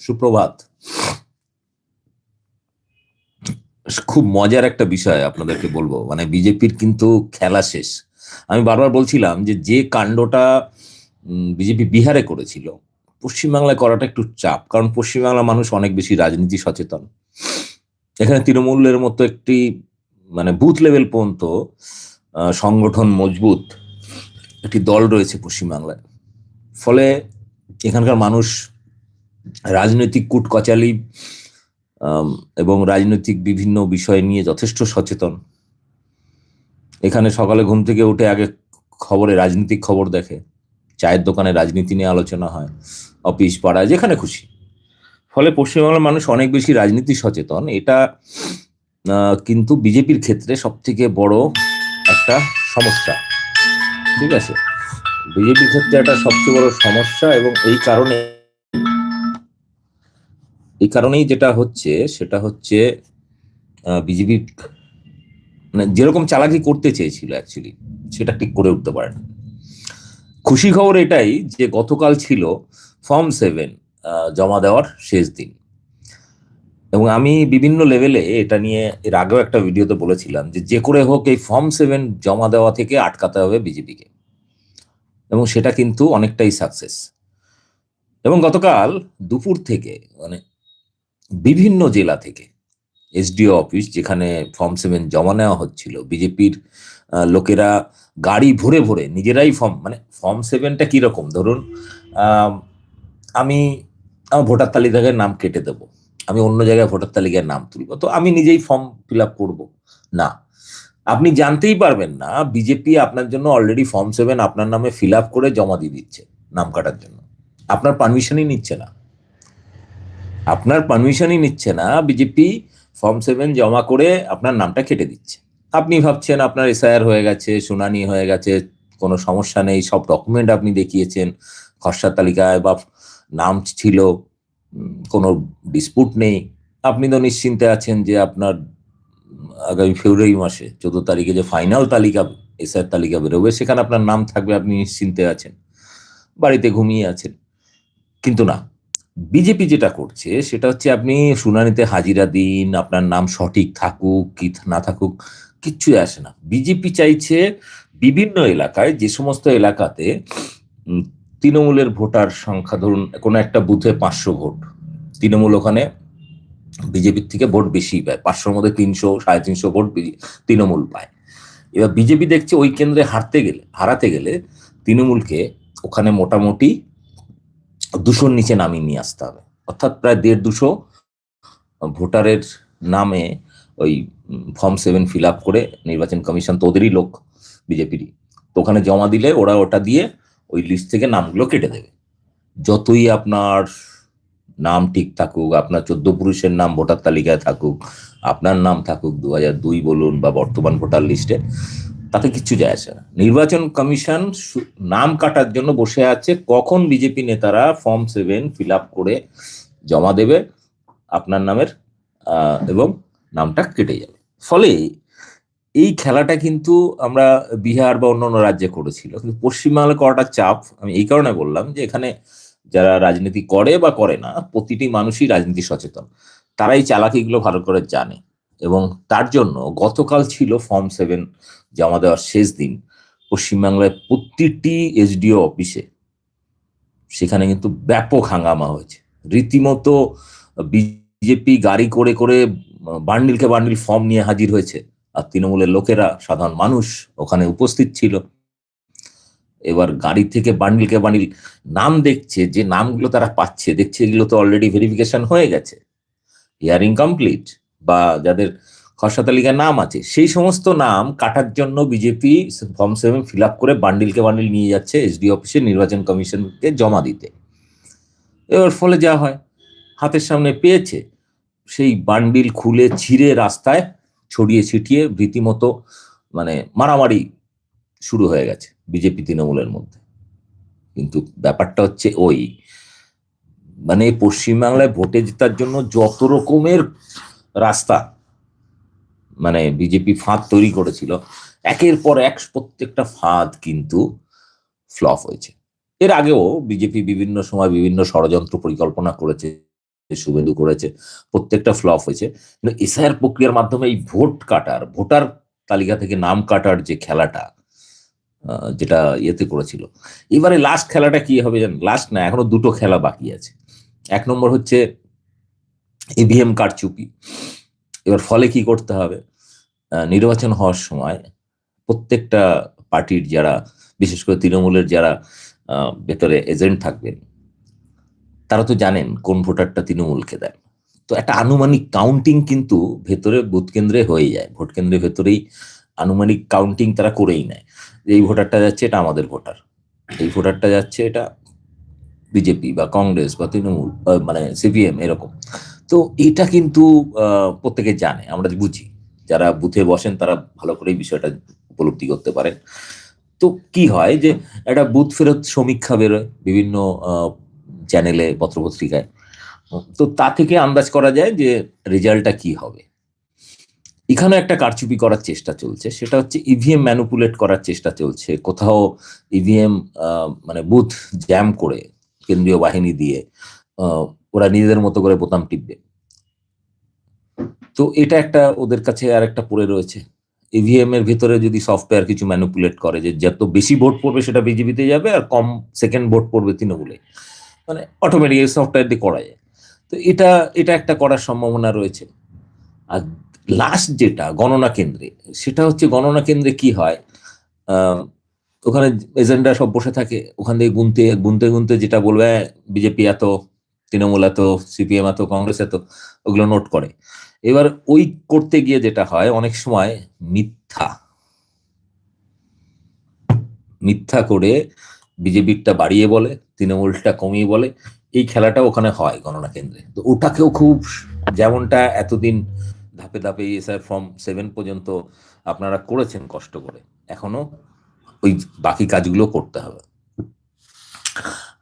সুপ্রভাত। খুব মজার একটা বিষয় আপনাদেরকে বলব। মানে বিজেপির কিন্তু খেলা শেষ। আমি বারবার বলছিলাম যে যে কাণ্ডটা বিজেপি বিহারে করেছিল, পশ্চিমবাংলায় করাটা একটু চাপ। কারণ পশ্চিমবাংলার মানুষ অনেক বেশি রাজনীতি সচেতন। এখানে তৃণমূলের মতো একটি মানে বুথ লেভেল পর্যন্ত সংগঠন মজবুত একটি দল রয়েছে পশ্চিমবাংলায়। ফলে এখানকার মানুষ রাজনৈতিক কুটকচালি এবং রাজনৈতিক বিভিন্ন বিষয় নিয়ে যথেষ্ট সচেতন। এখানে সকালে ঘুম থেকে উঠে আগে খবরে রাজনৈতিক খবর দেখে। চায়ের দোকানে রাজনীতি নিয়ে আলোচনা হয়, অফিস পাড়ায় যেখানে খুশি। ফলে পশ্চিমবাংলার মানুষ অনেক বেশি রাজনীতি সচেতন। এটা কিন্তু বিজেপির ক্ষেত্রে সব থেকে বড় একটা সমস্যা। ঠিক আছে? বিজেপির ক্ষেত্রে একটা সবচেয়ে বড় সমস্যা এবং এই কারণে এই কারণেই যেটা হচ্ছে, সেটা হচ্ছে বিজেপি মানে যেরকম চালাকি করতে চেয়েছিল অ্যাকচুয়ালি সেটা ঠিক করে উঠতে পারে খুশি খবর এটাই যে গতকাল ছিল ফর্ম সেভেন জমা দেওয়ার শেষ দিন। এবং আমি বিভিন্ন লেভেলে এটা নিয়ে এর আগেও একটা ভিডিওতে বলেছিলাম যে যে করে হোক এই ফর্ম সেভেন জমা দেওয়া থেকে আটকাতে হবে বিজেপিকে। এবং সেটা কিন্তু অনেকটাই সাকসেস এবং গতকাল দুপুর থেকে মানে বিভিন্ন জেলা থেকে এসডিও অফিস যেখানে ফর্ম সেভেন জমা নেওয়া হচ্ছিল, বিজেপির লোকেরা গাড়ি ভরে ভরে নিজেরাই ফর্ম মানে ফর্ম সেভেনটা কীরকম? ধরুন, আমি আমার ভোটার তালিকায় নাম কেটে দেবো, আমি অন্য জায়গায় ভোটার তালিকায় নাম তুলব, তো আমি নিজেই ফর্ম ফিল আপ করব। না, আপনি জানতেই পারবেন না, বিজেপি আপনার জন্য অলরেডি ফর্ম সেভেন আপনার নামে ফিল আপ করে জমা দিয়ে দিচ্ছে নাম কাটার জন্য। আপনার পারমিশনই নিচ্ছে না। আপনার পারমিশনই নিচ্ছে না বিজেপি ফর্ম সেভেন জমা করে আপনার নামটা কেটে দিচ্ছে। আপনি ভাবছেন আপনার এসআইআর হয়ে গেছে, শুনানি হয়ে গেছে, কোনো সমস্যা নেই, সব ডকুমেন্ট আপনি দেখিয়েছেন, খসড়া তালিকায় বা নাম ছিল, কোনো ডিসপুট নেই। আপনি তো নিশ্চিন্তে আছেন যে আপনার আগামী ফেব্রুয়ারি মাসে চোদ্দ তারিখে যে ফাইনাল তালিকা এসআইআর তালিকা বেরোবে, সেখানে আপনার নাম থাকবে, আপনি নিশ্চিন্তে আছেন। বাড়িতে ঘুমিয়ে আছেন। কিন্তু না বিজেপি যেটা করছে, সেটা হচ্ছে আপনি শুনানিতে হাজিরা দিন, আপনার নাম সঠিক থাকুক, কি না থাকুক কিচ্ছু আসে না। বিজেপি চাইছে বিভিন্ন এলাকায়, যে সমস্ত এলাকাতে তৃণমূলের ভোটার সংখ্যা, ধরুন কোনো একটা বুথে পাঁচশো ভোট, তৃণমূল ওখানে বিজেপির থেকে ভোট বেশি পায়, পাঁচশোর মধ্যে তিনশো, সাড়ে তিনশো ভোট তৃণমূল পায়। এবার বিজেপি দেখছে ওই কেন্দ্রে হারতে গেলে, হারাতে গেলে তৃণমূলকে ওখানে মোটামুটি দুশোর নিচে নামিয়ে নিয়ে আসতে হবে। অর্থাৎ প্রায় দেড় দুশো ভোটারের নামে ওই ফর্ম সেভেন ফিল আপ করে নির্বাচন কমিশন তো ওদেরই লোক, বিজেপিরই। তো ওখানে জমা দিলে ওরা ওটা দিয়ে ওই লিস্ট থেকে নামগুলো কেটে দেবে। যতই আপনার নাম ঠিক থাকুক, আপনার চোদ্দ পুরুষের নাম ভোটার তালিকায় থাকুক, আপনার নাম থাকুক দু হাজার দুই বলুন বা বর্তমান ভোটার লিস্টে তাতে কিচ্ছু যায় আসে না। নির্বাচন কমিশন নাম কাটার জন্য বসে আছে। কখন বিজেপি নেতারা ফর্ম সেভেন ফিল আপ করে জমা দেবে আপনার নামের এবং নামটা কেটে যাবে। ফলে এই খেলাটা কিন্তু আমরা বিহার বা অন্যান্য রাজ্যে করেছিল। কিন্তু পশ্চিমবাংলায় করাটা চাপ। আমি এই কারণে বললাম যে এখানে যারা রাজনীতি করে বা করে না, প্রতিটি মানুষই রাজনীতি সচেতন। তারাই চালাকিগুলো ভালো করে জানে। এবং তার জন্য গতকাল ছিল ফর্ম সেভেন জমা দেওয়ার শেষ দিন পশ্চিমবাংলায় প্রতিটি এসডিও অফিসে। সেখানে কিন্তু ব্যাপক হাঙ্গামা হয়েছে। রীতিমতো বিজেপি গাড়ি করে করে বান্ডিলকে বান্ডিল ফর্ম নিয়ে হাজির হয়েছে আর তৃণমূলের লোকেরা, সাধারণ মানুষ ওখানে উপস্থিত ছিল। এবার গাড়ি থেকে বান্ডিলকে বান্ডিল নাম দেখছে, যে নামগুলো তারা পাচ্ছে, দেখছে এগুলো তো অলরেডি ভেরিফিকেশন হয়ে গেছে। হিয়ারিং কমপ্লিট বা যাদের খসড়া তালিকায় নাম আছে, সেই সমস্ত নাম কাটার জন্য BJP form seven fill up করে বান্ডিলকে বান্ডিল নিয়ে যাচ্ছে এসডি অফিসে নির্বাচন কমিশনকে জমা দিতে। এবার ফলে যা হয়, হাতের সামনে পেয়েছে, সেই বান্ডিল খুলে ছিঁড়ে রাস্তায় ছড়িয়ে ছিটিয়ে রীতিমতো মানে মারামারি শুরু হয়ে গেছে বিজেপি তৃণমূলের মধ্যে। কিন্তু ব্যাপারটা হচ্ছে ওই মানে পশ্চিমবাংলায় ভোটে জেতার জন্য যত রকমের রাস্তা। মানে বিজেপি ফাঁদ তৈরি করেছিল। একের পর এক প্রত্যেকটা ফাঁদ কিন্তু ফ্লপ হয়েছে। এর আগেও বিজেপি বিভিন্ন সময় বিভিন্ন ষড়যন্ত্র পরিকল্পনা করেছে, শুভেন্দু করেছে, প্রত্যেকটা ফ্লপ হয়েছে। কিন্তু এসআইআর প্রক্রিয়ার মাধ্যমে এই ভোট কাটার, ভোটার তালিকা থেকে নাম কাটার যে খেলাটা যেটা ইয়েতে করেছিল। এবারে লাস্ট খেলাটা কি হবে জানেন? লাস্ট না, এখনও দুটো খেলা বাকি আছে। এক নম্বর হচ্ছে ইভিএম কারচুপি এবার ফলে কি করতে হবে? নির্বাচন হওয়ার সময় প্রত্যেকটা পার্টির যারা, বিশেষ করে তৃণমূলের যারা ভেতরে এজেন্ট থাকবেন, তারা তো জানেন কোন ভোটারটা তৃণমূলকে দেন তো একটা আনুমানিক কাউন্টিং কিন্তু ভেতরে বুথ কেন্দ্রে হয়ে যায়। ভোট কেন্দ্রের ভেতরেই আনুমানিক কাউন্টিং তারা করেই নেয়। এই ভোটারটা যাচ্ছে, এটা আমাদের ভোটার। এই ভোটারটা যাচ্ছে, এটা বিজেপি বা কংগ্রেস বা তৃণমূল মানে সিপিএম এরকম। তো এটা কিন্তু প্রত্যেকে জানে, আমরা বুঝি। যারা বুথে বসেন, তারা ভালো করে বিষয়টা উপলব্ধি করতে পারেন। তো কি হয় যে, একটা বুথ ফেরত সমীক্ষা বেরোয় বিভিন্ন চ্যানেলে, পত্রপত্রিকায়। তো তা থেকে আন্দাজ করা যায় যে, রেজাল্টটা কি হবে। এখানে একটা কারচুপি করার চেষ্টা চলছে, সেটা হচ্ছে ইভিএম ম্যানুপুলেট করার চেষ্টা চলছে। কোথাও ইভিএম মানে বুথ জ্যাম করে, কেন্দ্রীয় বাহিনী দিয়ে ওরা নিজেদের মতো করে বোতাম টিপবে তো এটা একটা ওদের কাছে আর একটা পড়ে রয়েছে। ইভিএম এর ভিতরে যদি সফটওয়্যার কিছু ম্যানুপুলেট করে যে যত বেশি ভোট পড়বে সেটা বিজেপিতে যাবে আর কম সেকেন্ড ভোট পড়বে তৃণমূলে। মানে অটোমেটিক সফটওয়্যার দিয়ে করা যায়। তো এটা এটা একটা করার সম্ভাবনা রয়েছে। আর লাস্ট যেটা গণনা কেন্দ্রে, সেটা হচ্ছে গণনা কেন্দ্রে কি হয়? ওখানে এজেন্ডা সব বসে থাকে। ওখান থেকে গুনতে গুনতে গুনতে যেটা বলবে বিজেপি এত তৃণমূল এত, সিপিএম এত, কংগ্রেস এত, ওগুলো নোট করে। এবার ওই করতে গিয়ে যেটা হয়, অনেক সময় মিথ্যা। মিথ্যা করে বিজেপিরটা বাড়িয়ে বলে, তৃণমূলটা কমিয়ে বলে, এই খেলাটা ওখানে হয় গণনা কেন্দ্রে। তো ওটাকেও খুব যেমনটা এতদিন ধাপে ধাপে এসআর ফর্ম সেভেন পর্যন্ত আপনারা করেছেন কষ্ট করে, এখনও ওই বাকি কাজগুলো করতে হবে।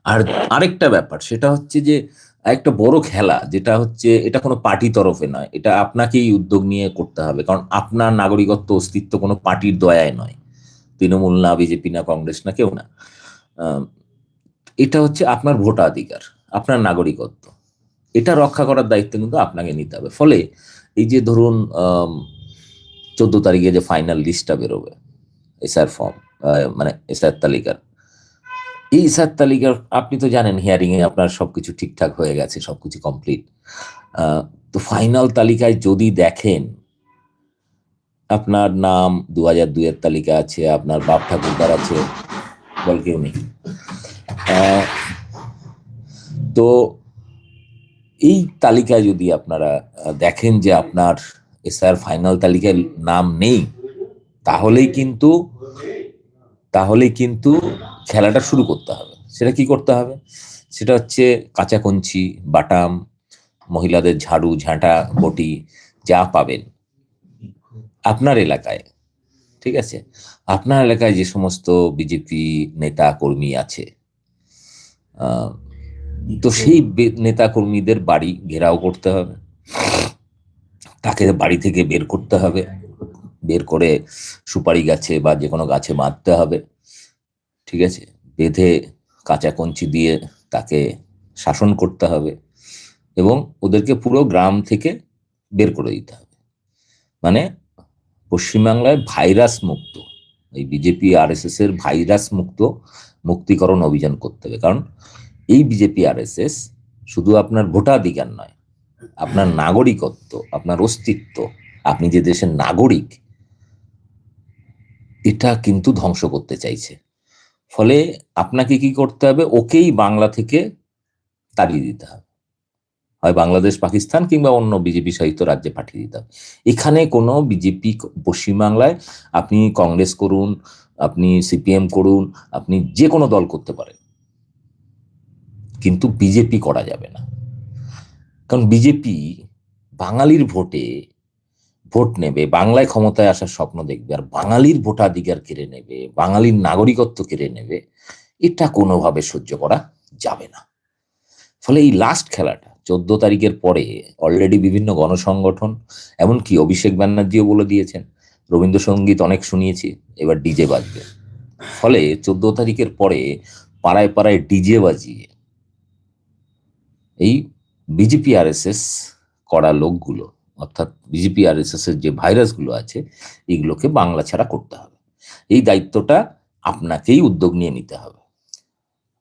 আর আরেকটা ব্যাপার, সেটা হচ্ছে যে একটা বড় খেলা, যেটা হচ্ছে এটা কোনো পার্টি তরফে নয়, এটা আপনাকেই উদ্যোগ নিয়ে করতে হবে, কারণ আপনার নাগরিকত্ব, অস্তিত্ব কোনো পার্টির দয়ায় নয়। তৃণমূল না, বিজেপি না, কংগ্রেস না, কেউ না। এটা হচ্ছে আপনার ভোটাধিকার, আপনার নাগরিকত্ব। এটা রক্ষা করার দায়িত্ব কিন্তু আপনাকে নিতে হবে। ফলে এই যে ধরুন চোদ্দ তারিখে যে ফাইনাল লিস্টটা বেরোবে এসআর ফর্ম মানে এসআর তালিকার এই এসআর তালিকার, আপনি তো জানেন হিয়ারিং এ আপনার সবকিছু ঠিকঠাক হয়ে গেছে, সবকিছু কমপ্লিট তো ফাইনাল তালিকায় যদি দেখেন, আপনার নাম দু হাজার দুইয়ের তালিকা আছে, আপনার বাপ ঠাকুরদার আছে, বল কেউ নেই। তো এই তালিকায় যদি আপনারা দেখেন যে আপনার এসআর ফাইনাল তালিকায় নাম নেই, তাহলেই কিন্তু তাহলেই কিন্তু খেলাটা শুরু করতে হবে। সেটা কি করতে হবে? সেটা হচ্ছে কাঁচা কঞ্চি বাটাম, মহিলাদের ঝাড়ু, ঝাঁটা, বটি, যা পাবেন। আপনার এলাকায়, ঠিক আছে? আপনার এলাকায় যে সমস্ত বিজেপি নেতা, কর্মী আছে তো সেই নেতা কর্মীদের বাড়ি ঘেরাও করতে হবে। তাকে বাড়ি থেকে বের করতে হবে। বের করে সুপারি গাছে বা যে কোনো গাছে বাঁধতে হবে। ঠিক আছে? বেঁধে কাঁচা কঞ্চি দিয়ে তাকে শাসন করতে হবে এবং ওদেরকে পুরো গ্রাম থেকে বের করে দিতে হবে। মানে পশ্চিমবাংলায় ভাইরাস মুক্ত এই বিজেপি আর এস এর ভাইরাস মুক্ত, মুক্তিকরণ অভিযান করতে হবে। কারণ এই বিজেপি আর এস এস শুধু আপনার ভোটাধিকার নয়, আপনার নাগরিকত্ব, আপনার অস্তিত্ব, আপনি যে দেশের নাগরিক, এটা কিন্তু ধ্বংস করতে চাইছে। ফলে আপনাকে কি করতে হবে? ওকেই বাংলা থেকে তাড়িয়ে দিতে হবে। হয় বাংলাদেশ, পাকিস্তান কিংবা অন্য বিজেপি সাহিত্য রাজ্যে পাঠিয়ে দিতে হবে। এখানে কোনো বিজেপি পশ্চিমবাংলায় আপনি কংগ্রেস করুন, আপনি সিপিএম করুন, আপনি যে কোনো দল করতে পারেন। কিন্তু বিজেপি করা যাবে না। কারণ বিজেপি বাঙালির ভোটে ভোট নেবে, বাংলায় ক্ষমতায় আসার স্বপ্ন দেখবে, আর বাঙালির ভোটাধিকার কেড়ে নেবে, বাঙালির নাগরিকত্ব কেড়ে নেবে, এটা কোনোভাবে সহ্য করা যাবে না। ফলে এই লাস্ট খেলাটা, চোদ্দ তারিখের পরে অলরেডি বিভিন্ন গণসংগঠন, এমনকি অভিষেক ব্যানার্জিও বলে দিয়েছেন রবীন্দ্রসঙ্গীত অনেক শুনিয়েছি, এবার ডিজে বাজবে। ফলে চোদ্দ তারিখের পরে পাড়ায় পাড়ায় ডিজে বাজিয়ে এই বিজেপি আরএসএস করা লোকগুলো অর্থাৎ বিজেপি আরএসএস এর যে ভাইরাসগুলো আছে এইগুলোকে বাংলা ছাড়া করতে হবে। এই দায়িত্বটা আপনাকেই উদ্যোগ নিয়ে নিতে হবে।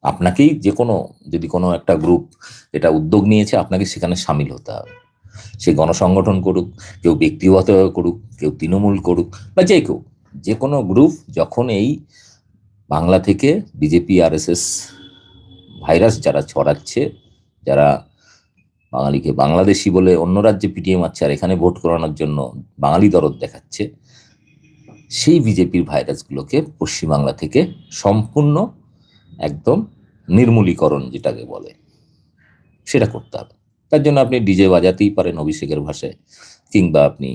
আপনাকেই যে কোনো, যদি কোনো একটা গ্রুপ এটা উদ্যোগ নিয়েছে, আপনাকে সেখানে সামিল হতে হবে। সে গণসংগঠন করুক, কেউ ব্যক্তিগত করুক, কেউ তৃণমূল করুক বা যে কেউ, যে কোনো গ্রুপ যখন এই বাংলা থেকে বিজেপি আরএসএস ভাইরাস যারা ছড়াচ্ছে, যারা বাঙালিকে বাংলাদেশি বলে অন্য রাজ্যে পিটিয়ে মারছে আর এখানে ভোট করানোর জন্য বাঙালি দরদ দেখাচ্ছে। সেই বিজেপির ভাইরাসগুলোকে পশ্চিমবাংলা থেকে সম্পূর্ণ একদম নির্মূলীকরণ যেটাকে বলে, সেটা করতে হবে। তার জন্য আপনি ডিজে বাজাতেই পারেন অভিষেকের ভাষায়, কিংবা আপনি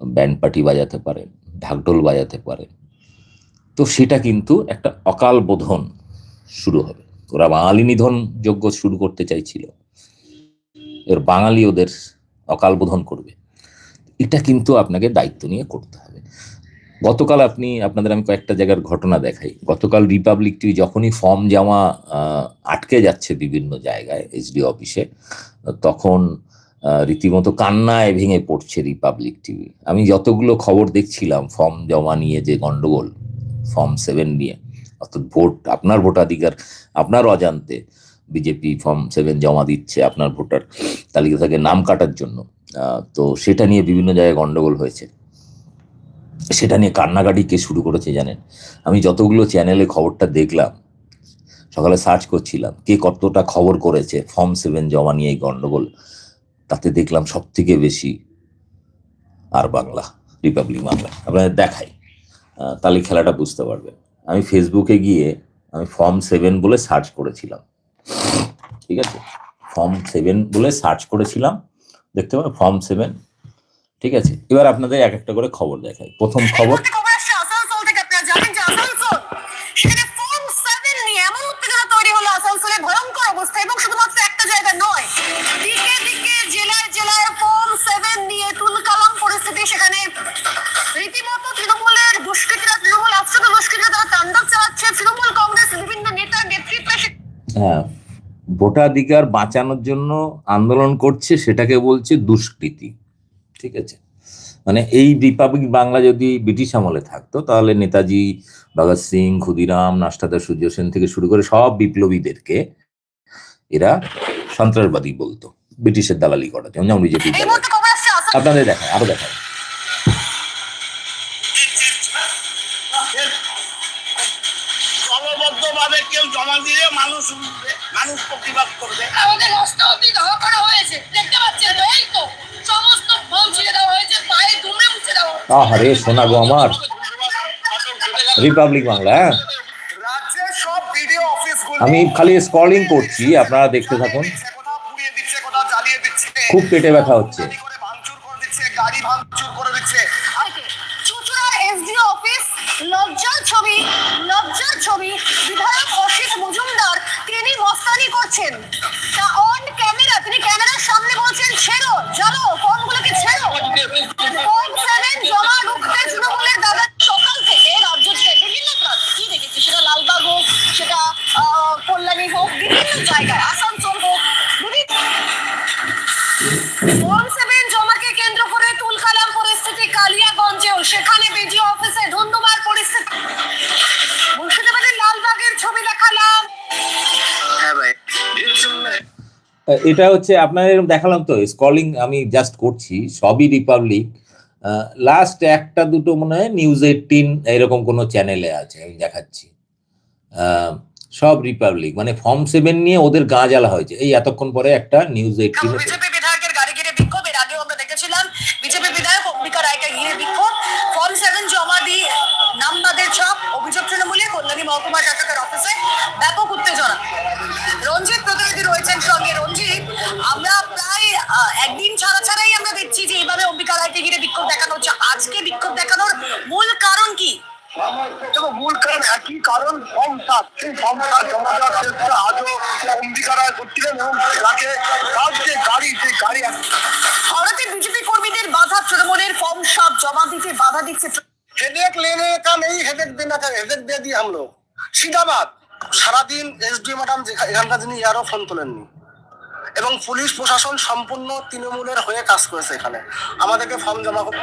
ব্যান্ড পার্টি বাজাতে পারেন, ঢাকঢোল বাজাতে পারেন। তো সেটা কিন্তু একটা অকাল বোধন শুরু হবে। ওরা বাঙালি নিধন যজ্ঞ শুরু করতে চাইছিল। এর বাঙালি ওদের অকাল বোধন করবে। এটা কিন্তু আপনাকে দায়িত্ব নিয়ে করতে হবে। গতকাল আপনি, আপনাদের আমি কয়েকটা জায়গার ঘটনা দেখাই। গতকাল রিপাবলিক টিভি যখনই ফর্ম জমা আটকে যাচ্ছে বিভিন্ন জায়গায় এইচডি অফিসে, তখন রীতিমতো কান্নায় ভেঙে পড়ছে রিপাবলিক টিভি আমি যতগুলো খবর দেখছিলাম ফর্ম জমা নিয়ে যে গন্ডগোল, ফর্ম সেভেন নিয়ে, অর্থাৎ ভোট, আপনার ভোটাধিকার, আপনার অজান্তে বিজেপি ফর্ম সেভেন জমা দিচ্ছে আপনার ভোটার তালিকা থেকে নাম কাটার জন্য। তো সেটা নিয়ে বিভিন্ন জায়গায় গন্ডগোল হয়েছে। সেটা নিয়ে কান্নাকাটি কে শুরু করেছে জানেন? আমি যতগুলো চ্যানেলে খবরটা দেখলাম, সকালে সার্চ করছিলাম, কে কতটা খবর করেছে ফর্ম সেভেন জমা নিয়ে এই গন্ডগোল, তাতে দেখলাম সব থেকে বেশি আর বাংলা রিপাবলিক বাংলা। আপনাদের দেখাই তাহলে খেলাটা বুঝতে পারবেন। আমি ফেসবুকে গিয়ে আমি ফর্ম সেভেন বলে সার্চ করেছিলাম। ঠিক আছে? ফর্ম সেভেন বলে সার্চ করেছিলাম। দেখতে পাবেন ফর্ম সেভেন ঠিক আছে? এবার আপনাদের এক একটা করে খবর দেখাই। প্রথম খবর। হ্যাঁ। ভোটাধিকার বাঁচানোর জন্য আন্দোলন করছে সেটাকে বলছে দুষ্কৃতি। ঠিক আছে? মানে এই রিপাবলিক বাংলা যদি ব্রিটিশ আমলে থাকতো, তাহলে নেতাজি, ভগৎ সিং, ক্ষুদিরাম নাস্তাদা সূর্য সেন থেকে শুরু করে সব বিপ্লবীদেরকে এরা সন্ত্রাসবাদী বলতো, ব্রিটিশের দালালি করা যেমন যেমন বিজেপি আপনাদের দেখায়, আরও দেখায়। আহারে শোনা গো আমার। রিপাবলিক বাংলা হ্যাঁ? ভিডিও অফিসগুলো আমি খালি স্ক্রলিং করছি আপনারা দেখতে থাকুন। খুব পেটে ব্যথা হচ্ছে। জমাকে কেন্দ্র করে পরিস্থিতি সেখানে ধন্যবাদ পরিস্থিতি লালবাগের ছবি দেখালাম এটা হচ্ছে আপনাদের এরকম দেখালাম তো স্কলিং আমি জাস্ট করছি, সবই রিপাবলিক লাস্ট একটা দুটো মনে হয় নিউজ এইটিন এরকম কোনো চ্যানেলে আছে, আমি দেখাচ্ছি। সব রিপাবলিক মানে ফর্ম সেভেন নিয়ে ওদের গা জ্বালা হয়েছে। এই এতক্ষণ পরে একটা নিউজ এইটিন ম্যাডাম এখানকার যিনি ইয়ারও ফোন তোলেননি। এবং পুলিশ প্রশাসন সম্পূর্ণ তৃণমূলের হয়ে কাজ করেছে এখানে। আমাদেরকে ফর্ম জমা করতে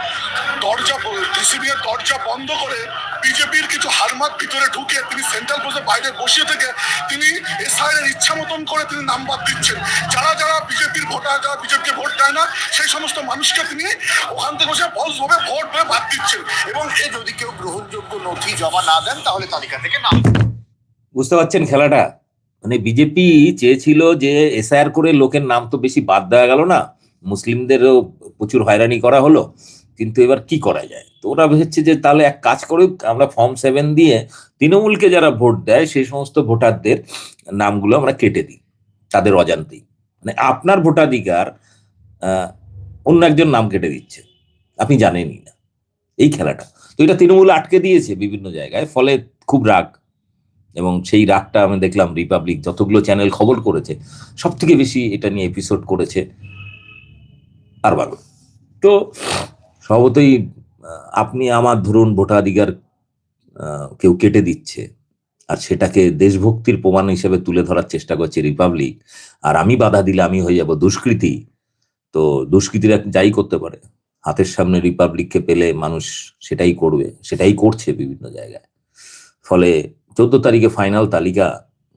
দরজা ডিসিবি এর দরজা বন্ধ করে বিজেপির কিছু হারমাত ভিতরে ঢুকে তিনি সেন্ট্রাল পোস্টের বাইরে বসিয়ে থেকে তিনি এসআইয়ের ইচ্ছা মতন করে তিনি নাম্বার দিচ্ছেন। যারা যারা বিজেপির ভোটার যারা বিজেপিকে ভোট দেয় না সেই সমস্ত মানুষকে তিনি ওখান থেকে বসে ফলস ভাবে ভোট হয়ে বাদ দিচ্ছেন। এবং এ যদি কেউ গ্রহণযোগ্য নথি জমা না দেন তাহলে তালিকা থেকে নাম। বুঝতে পারছেন খেলাটা? মানে বিজেপি চেয়েছিল যে এসআইআর করে লোকের নাম তো বেশি বাদ দেওয়া গেল না। মুসলিমদেরও প্রচুর হয়রানি করা হলো, কিন্তু এবার কি করা যায়? তো ওরা ভেবেছে যে তাহলে এক কাজ করে আমরা ফর্ম সেভেন দিয়ে তৃণমূলকে যারা ভোট দেয় সেই সমস্ত ভোটারদের নামগুলো আমরা কেটে দিই, তাদের অজান্তেই। মানে আপনার ভোটাধিকার অন্য একজন নাম কেটে দিচ্ছে, আপনি জানেনই না। এই খেলাটা। তো এটা তৃণমূল আটকে দিয়েছে বিভিন্ন জায়গায়, ফলে খুব রাগ। এবং সেই রাগটা আমি দেখলাম রিপাবলিক যতগুলো চ্যানেল খবর করেছে সব থেকে বেশি এটা নিয়ে এপিসোড করেছে আর বাংলা তো স্বভাবতই আপনি আমার ধরুন ভোটাধিকার কেউ কেটে দিচ্ছে, আর সেটাকে দেশভক্তির প্রমাণ হিসেবে তুলে ধরার চেষ্টা করছে রিপাবলিক আর আমি বাধা দিলে আমি হয়ে যাব দুষ্কৃতী, তো দুষ্কৃতীরা যাই করতে পারে। হাতের সামনে রিপাবলিককে পেলে মানুষ সেটাই করবে, সেটাই করছে বিভিন্ন জায়গায়। ফলে চোদ্দ তারিখে ফাইনাল তালিকা,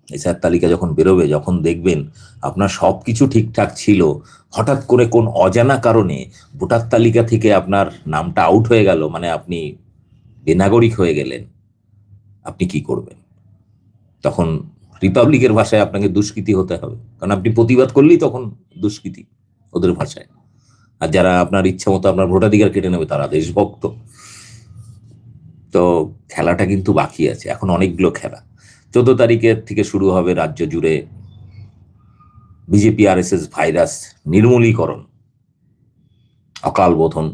এসআর তালিকা যখন বেরোবে, যখন দেখবেন আপনার সব কিছু ঠিকঠাক ছিল, হঠাৎ করে কোন অজানা কারণে ভোটার তালিকা থেকে আপনার নামটা আউট হয়ে গেল মানে আপনি বেনাগরিক হয়ে গেলেন, আপনি কি করবেন? তখন রিপাবলিকের ভাষায় আপনাকে দুষ্কৃতি হতে হবে, কারণ আপনি প্রতিবাদ করলেই তখন দুষ্কৃতি ওদের ভাষায়। আর যারা আপনার ইচ্ছা মতো আপনার ভোটাধিকার কেটে নেবে, তারা দেশভক্ত। তো খেলাটা কিন্তু বাকি আছে। এখন অনেকগুলো খেলা। চোদ্দ তারিখের থেকে শুরু হবে রাজ্য জুড়ে বিজেপি আর ভাইরাস নির্মূলীকরণ। অকাল বোধন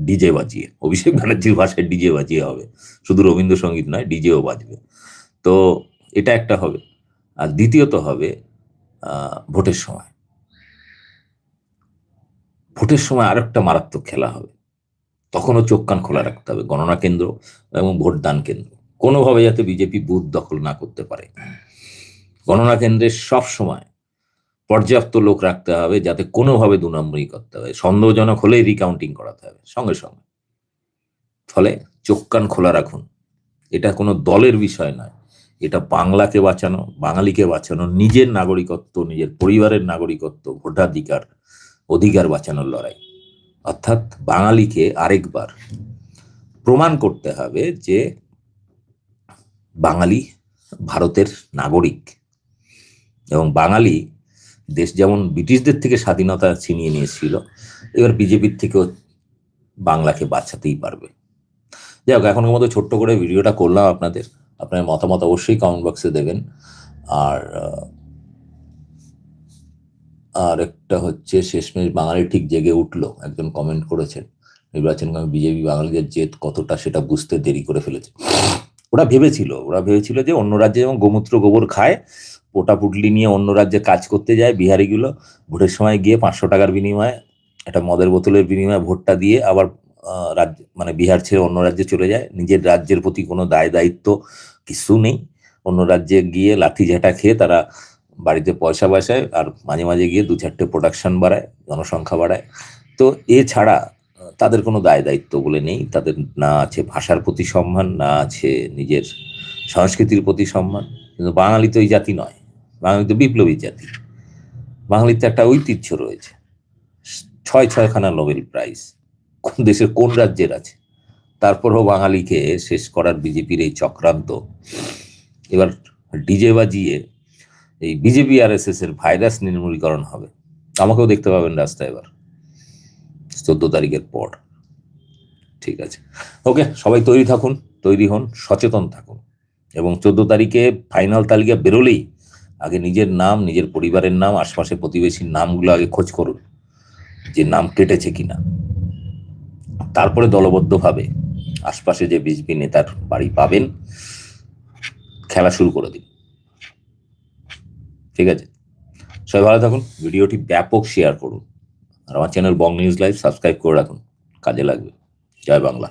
ডিজে বাজিয়ে, অভিষেক ব্যানার্জির ভাষায় ডিজে বাজিয়ে হবে। শুধু রবীন্দ্রসঙ্গীত নয়, ডিজেও বাজবে। তো এটা একটা হবে। আর দ্বিতীয়ত হবে ভোটের সময়। ভোটের সময় আরেকটা মারাত্মক খেলা হবে। তখনও চোখ কান খোলা রাখতে হবে, গণনা কেন্দ্র এবং ভোটদান কেন্দ্র। কোনোভাবে যাতে বিজেপি বুথ দখল না করতে পারে। গণনা কেন্দ্রে সব সময় পর্যাপ্ত লোক রাখতে হবে, যাতে কোনোভাবে দু নম্বরই করতে হবে সন্দেহজনক হলেই রিকাউন্টিং করাতে হবে, সঙ্গে সঙ্গে। ফলে চোখ কান খোলা রাখুন, এটা কোনো দলের বিষয় নয়। এটা বাংলাকে বাঁচানো, বাঙালিকে বাঁচানো, নিজের নাগরিকত্ব, নিজের পরিবারের নাগরিকত্ব, ভোটাধিকার, অধিকার বাঁচানোর লড়াই। অর্থাৎ বাঙালিকে আরেকবার প্রমাণ করতে হবে যে বাঙালি ভারতের নাগরিক এবং বাঙালি দেশ যেমন ব্রিটিশদের থেকে স্বাধীনতা ছিনিয়ে নিয়েছিল, এবার বিজেপির থেকেও বাংলাকে বাঁচাতেই পারবে। যাই হোক এখনকার মতো ছোট্ট করে ভিডিওটা করলাম আপনাদের। আপনার মতামত অবশ্যই কমেন্ট বক্সে দেবেন। আর আর একটা হচ্ছে শেষমেশ বাঙালি ঠিক জেগে উঠল, একজন কমেন্ট করেছেন। নির্বাচন বিজেপি বাঙালিদের জেদ কতটা সেটা বুঝতে দেরি করে ফেলেছে। ওরা ভেবেছিল ওরা ভেবেছিল যে অন্য রাজ্যে যেমন গোমূত্র গোবর খায়, পোটা পুটলি নিয়ে অন্য রাজ্যে কাজ করতে যায়, বিহারিগুলো ভোটের সময় গিয়ে পাঁচশো টাকার বিনিময়ে, একটা মদের বোতলের বিনিময়ে ভোটটা দিয়ে আবার রাজ্য মানে বিহার ছেড়ে অন্য রাজ্যে চলে যায়। নিজের রাজ্যের প্রতি কোনো দায় দায়িত্ব কিছু নেই। অন্য রাজ্যে গিয়ে লাঠি ঝাঁটা খেয়ে তারা বাড়িতে পয়সা বসায় আর মাঝে মাঝে গিয়ে দু চারটে প্রোডাকশন বাড়ায়, জনসংখ্যা বাড়ায়। তো এছাড়া, তাদের কোনো দায় দায়িত্ব বলে নেই। তাদের না আছে ভাষার প্রতি সম্মান, না আছে নিজের সংস্কৃতির প্রতি সম্মান। কিন্তু বাঙালি তো এই জাতি নয়। বাঙালি তো বিপ্লবী জাতি। বাঙালির তো একটা ঐতিহ্য রয়েছে। ছয় ছয়খানা নোবেল প্রাইজ। কোন দেশের কোন রাজ্যের আছে? তারপরেও বাঙালিকে শেষ করার বিজেপির এই চক্রান্ত। এবার ডিজে বাজিয়ে এই বিজেপি আর এস এস এর ভাইরাস নির্মূলীকরণ হবে। আমাকেও দেখতে পাবেন রাস্তায় এবার। চোদ্দ তারিখের পর। ঠিক আছে। ওকে, সবাই তৈরি থাকুন, তৈরি হন, সচেতন থাকুন। এবং চোদ্দ তারিখে ফাইনাল তালিকা বেরোলেই আগে নিজের নাম, নিজের পরিবারের নাম আশপাশে প্রতিবেশীর নামগুলো আগে খোঁজ করুন, যে নাম কেটেছে কিনা। তারপরে দলবদ্ধভাবে আশপাশে যে বিজেপি নেতার বাড়ি পাবেন, খেলা শুরু করে দিন। ঠিক আছে? সবাই ভালো থাকুন, ভিডিওটি ব্যাপক শেয়ার করুন। আর আমার channel Bong news live subscribe করে রাখুন, কাজে লাগবে। জয় বাংলা।